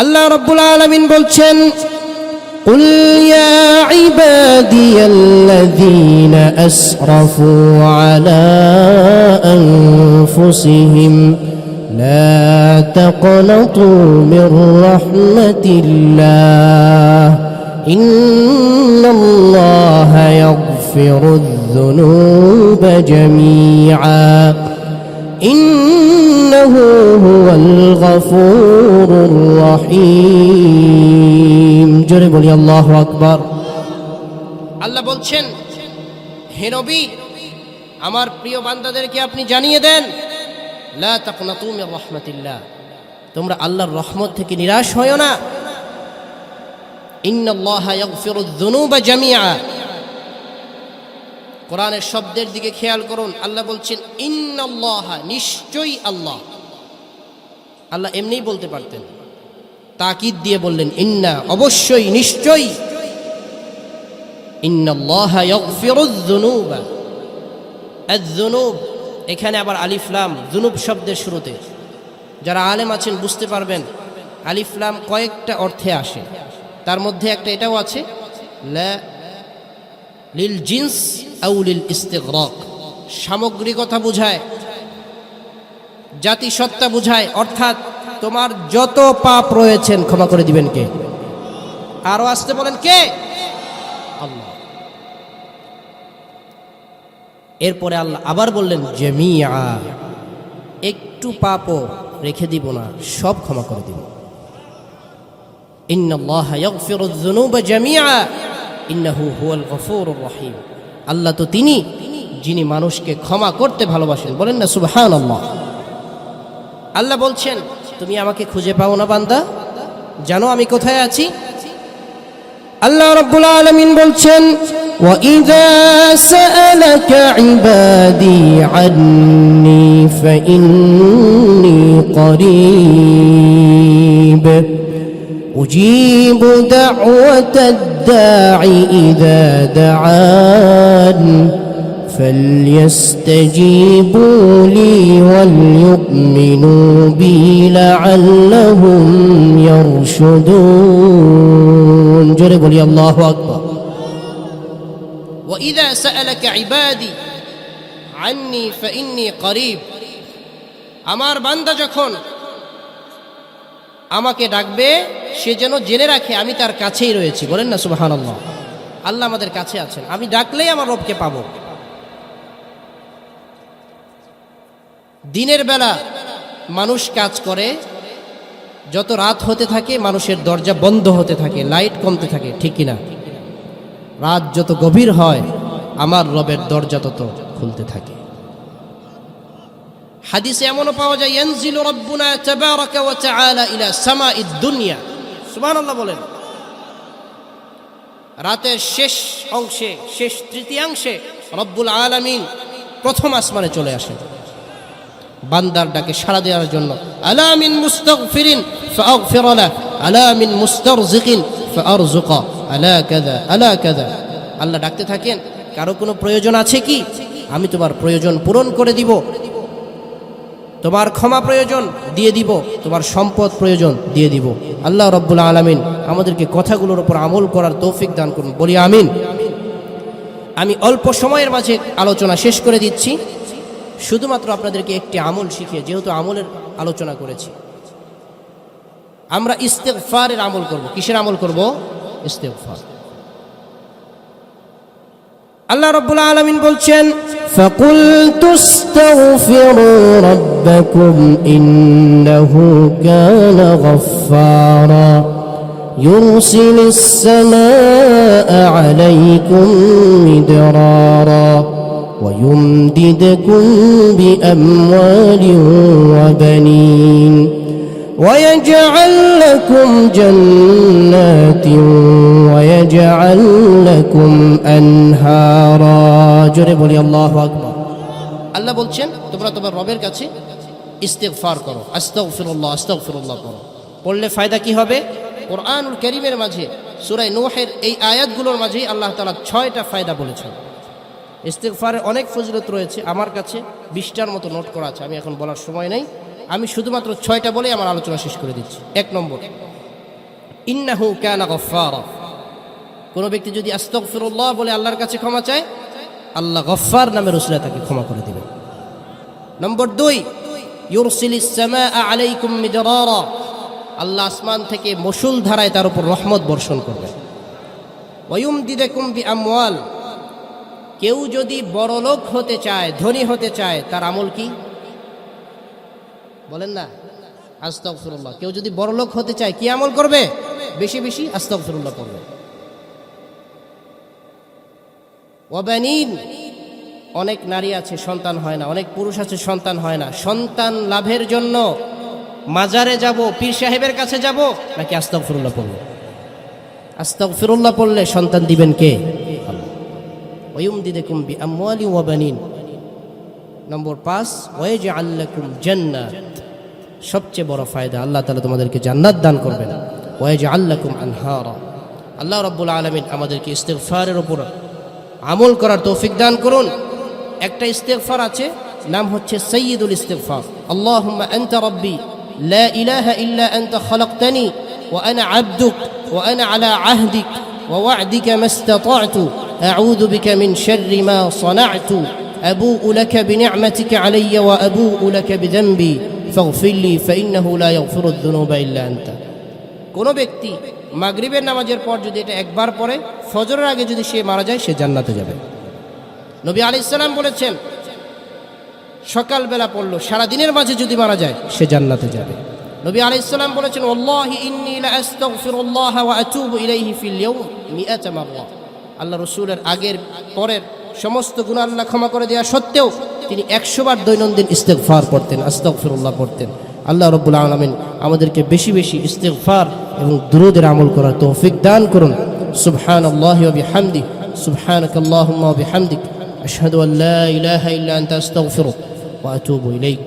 আল্লাহ রব্বুল আলমিন বলছেন قل يا عبادي الذين أسرفوا على أنفسهم لا تقنطوا من رحمة الله إن الله يغفر الذنوب جميعا إنه هو الغفور জোরে বলি, আল্লাহ আল্লাহ বলছেন, হে নবী, আমার প্রিয় বান্দাদেরকে আপনি জানিয়ে দেন তোমরা আল্লাহর রহমত থেকে নিরাশ হয়ো না। কোরআনের শব্দের দিকে খেয়াল করুন, আল্লাহ বলছেন, ইন্নাল্লাহ, নিশ্চয়ই আল্লাহ। আল্লাহ এমনিই বলতে পারতেন। তাকিদ দিয়ে বললেন, ইন্না, অবশ্যই, নিশ্চয়ই। এখানে আবার আলিফলাম জুনুব শব্দের শুরুতে। যারা আলেম আছেন, বুঝতে পারবেন আলিফলাম কয়েকটা অর্থে আসে। তার মধ্যে একটা এটাও আছে লিল জিন্স আউ লিল ইস্তেগরক। সামগ্রিকতা বোঝায়, জাতিসত্তা বোঝায়, অর্থাৎ তোমার যত পাপ রয়েছেন, ক্ষমা করে দিবেন কে? আরও আসতে বলেন কে? আল্লাহ। এরপরে আল্লাহ আবার বললেন, জমিয়া, একটু পাপও রেখে দিব না, সব ক্ষমা করে দিব। আল্লাহ তো তিনি, যিনি মানুষকে ক্ষমা করতে ভালোবাসেন। বলেন না, সুবহানাল্লাহ। আল্লাহ বলছেন তুমি আমাকে খুঁজে পাও না বান্দা জানো আমি কোথায় আছি আল্লাহ রব্বুল আলামিন বলছেন وإذا سألك عبادي عني فإني قريب أجيب دعوة الداع إذا دعان فليستجيبوا لي وليؤمنوا بي لعلهم يرشدون جرب لي الله أكبر وإذا سألك عبادي عني فإني قريب আমার বান্দা যখন আমাকে ডাকবে সে যেন জেনে রাখে আমি তার কাছেই রয়েছি বলেন না সুবাহান আল্লাহ আল্লাহ আমাদের কাছে আছেন আমি ডাকলেই আমার রবকে পাবো দিনের বেলা মানুষ কাজ করে, যত রাত হতে থাকে মানুষের দরজা বন্ধ হতে থাকে, লাইট কমতে থাকে, ঠিক কিনা? রাত যত গভীর হয়, আমার রবের দরজা তত খুলতে থাকে। হাদিসে এমনও পাওয়া যায়, ইয়ানজিলু রাব্বুনা তাবারাকা ওয়া তাআলা ইলা সামাঈদ দুনিয়া। সুবহানাল্লাহ বলেন। রাতের শেষ অংশে, শেষ তৃতীয়াংশে রব্বুল আলামিন প্রথম আসমানে চলে আসেন। বান্দার ডাকে সাড়া দেওয়ার জন্য। আলা মিন মুস্তাগফিরিন ফাগফির লা আলা মিন মুস্তারজিকিন ফারজুকা আলা কাযা আলা কাযা। আল্লাহ ডাকতে থাকেন, কারও কোনো প্রয়োজন আছে কি? আমি তোমার প্রয়োজন পূরণ করে দিব। তোমার ক্ষমা প্রয়োজন দিয়ে দিব, তোমার সম্পদ প্রয়োজন দিয়ে দিব। আল্লাহ রব্বুল আলমিন আমাদেরকে কথাগুলোর উপর আমল করার তৌফিক দান করুন, বলি আমিন। আমি অল্প সময়ের মাঝে আলোচনা শেষ করে দিচ্ছি। শুধুমাত্র আপনাদেরকে একটি আমল শিখিয়ে যেহেতু আমলের আলোচনা করেছি আমরা ইস্তেকফারের আমল করব কিসের আমল করব ইস্তেকফার আল্লাহ রব্বুল আলমিন বলছেন فقلت استغفروا ربكم إنه كان غفارا يرسل السماء عليكم مدرارا ويمددكم بأموال وبنين ويجعل لكم جنات ويجعل لكم أنهارا জোরে বলি আল্লাহু আকবার আল্লাহ বলছেন তোমরা তোমার রবের কাছে ইস্তেগফার করো আস্তাগফিরুল্লাহ আস্তাগফিরুল্লাহ করো পড়লে ফায়দা কি হবে কোরআনুল করিমের মাঝে সূরা নূহের এই আয়াতগুলোর মাঝেই আল্লাহ তাআলা ছয়টা ফায়দা বলেছেন ইস্তেগফারের অনেক ফজিলত রয়েছে, আমার কাছে বিশটার মতো নোট করা আছে, আমি এখন বলার সময় নেই। আমি শুধুমাত্র ছয়টা বলেই আমার আলোচনা শেষ করে দিচ্ছি। এক নম্বর, ইন্নাহু কানা গফফারা। কোনো ব্যক্তি যদি আস্তগফিরুল্লাহ বলে আল্লাহর কাছে ক্ষমা চায়, আল্লাহ গফফার নামের উসলে তাকে ক্ষমা করে দিবেন। নম্বর দুই ইউরসিল আলাইকুম মিদরারা। আল্লাহ আসমান থেকে মসুল ধারায় তার উপর রহমত বর্ষণ করবেন। ওয়ুম দিদেকুম বি আমওয়াল কেউ যদি বড়লোক হতে চায়, ধনী হতে চায়, তার আমল কি? বলেন না? আস্তগফিরুল্লাহ। কেউ যদি বড়লোক হতে চায়, কি আমল করবে? বেশি বেশি আস্তগফিরুল্লাহ করবে। ওয়াবানিন, অনেক নারী আছে, সন্তান হয় না। অনেক পুরুষ আছে, সন্তান হয় না। সন্তান লাভের জন্য মাজারে যাব, পীর সাহেবের কাছে যাব, নাকি আস্তগফিরুল্লাহ পড়ব? আস্তগফিরুল্লাহ পড়লে সন্তান দিবেন কে? ওয়ুম দিদেকুম বি আমওয়ালি ওয়াবানিন নম্বর পাঁচ ওয়েজ আল্লাকুম জান্নাত সবচেয়ে বড় ফায়দা আল্লাহ তালা তোমাদেরকে জান্নাত দান করবেন। ওয়েজ আল্লাকুম আনহারা আল্লাহ রব্বুল আলমিন আমাদেরকে ইস্তেগফারের ওপর আমল করার তৌফিক দান করুন। একটা ইস্তেগফার আছে, নাম হচ্ছে সৈয়দুল ইস্তেগফার। আল্লাহুম্মা আনতা রব্বি, লা ইলাহা ইল্লা আনতা খলাকতানি, ওয়া আনা আবদুক, ওয়া আনা আলা আহদিক, ওয়া ওয়া'দিকা মাস্তাতা'তু আউযু বিকা মিন শাররি মা صنعت أبوء لك بنعمتك علي وأبوء لك بذنبي فاغفر لي فإنه لا يغفر الذنوب إلا أنت কোনো ব্যক্তি মাগরিবের নামাজের পর যদি এটা একবার পড়ে ফজরের আগে যদি সে মারা যায় সে জান্নাতে যাবে নবী আলাইসাল্লাম বলেছেন সকালবেলা পড়লো সারা দিনের মাঝে যদি মারা যায় সে জান্নাতে যাবে নবী আলাইসাল্লাম বলেছেন আল্লাহি আল্লাহ রসুলের আগের, পরের সমস্ত গুনাহ আল্লাহ ক্ষমা করে দেওয়া সত্ত্বেও তিনি একশো বার দৈনন্দিন ইস্তেগফার পড়তেন, আস্তাগফিরুল্লাহ পড়তেন। আল্লাহ রব্বুল আলমিন আমাদেরকে বেশি বেশি ইস্তেগফার এবং দুরুদের আমল করার তৌফিক দান করুন। সুবহান আল্লাহ বিহামদি সুবহানাক বিহামদিক, আশহাদু আন লা ইলাহা ইল্লা আনতা, আস্তাগফিরুক ওয়া আতুবু ইলাইক।